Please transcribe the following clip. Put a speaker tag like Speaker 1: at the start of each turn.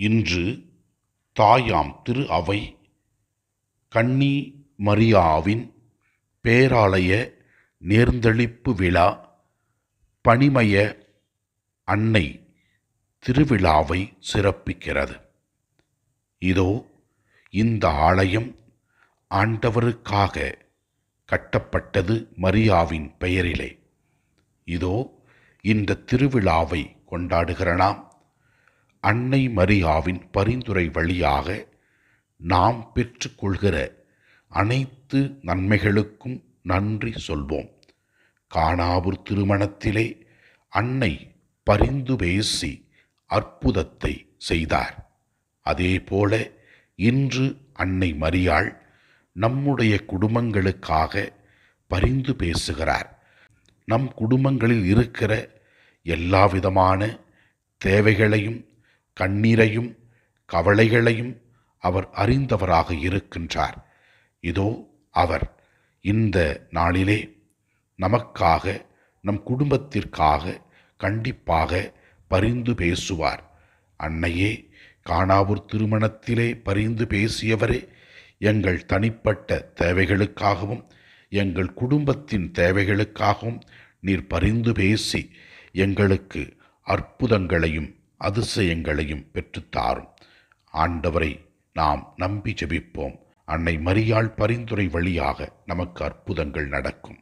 Speaker 1: இன்று தாயாம் திரு அவை கன்னி மரியாவின் பேராலய நேர்ந்தளிப்பு விழா பணிமய அன்னை திருவிழாவை சிறப்பிக்கிறது. இதோ இந்த ஆலயம் ஆண்டவருக்காக கட்டப்பட்டது மரியாவின் பெயரிலே. இதோ இந்த திருவிழாவை கொண்டாடுகிற நாம் அன்னை மரியாவின் பரிந்துரை வழியாக நாம் பெற்றுக்கொள்கிற அனைத்து நன்மைகளுக்கும் நன்றி சொல்வோம். காணாவூர் திருமணத்திலே அன்னை பரிந்து பேசி அற்புதத்தை செய்தார். அதேபோல இன்று அன்னை மரியாள் நம்முடைய குடும்பங்களுக்காக பரிந்து பேசுகிறார். நம் குடும்பங்களில் இருக்கிற எல்லா விதமான தேவைகளையும் கண்ணீரையும் கவலைகளையும் அவர் அறிந்தவராக இருக்கின்றார். இதோ அவர் இந்த நாளிலே நமக்காக நம் குடும்பத்திற்காக கண்டிப்பாக பரிந்து பேசுவார். அன்னையே காணாவூர் திருமணத்திலே பரிந்து பேசியவரே எங்கள் தனிப்பட்ட தேவைகளுக்காகவும் எங்கள் குடும்பத்தின் தேவைகளுக்காகவும் நீர் பரிந்து பேசி எங்களுக்கு அற்புதங்களையும் அதிசயங்களையும் பெற்றுத்தாரும். ஆண்டவரை நாம் நம்பி ஜெபிப்போம். அன்னை மரியாள் பரிந்துரை வழியாக நமக்கு அற்புதங்கள் நடக்கும்.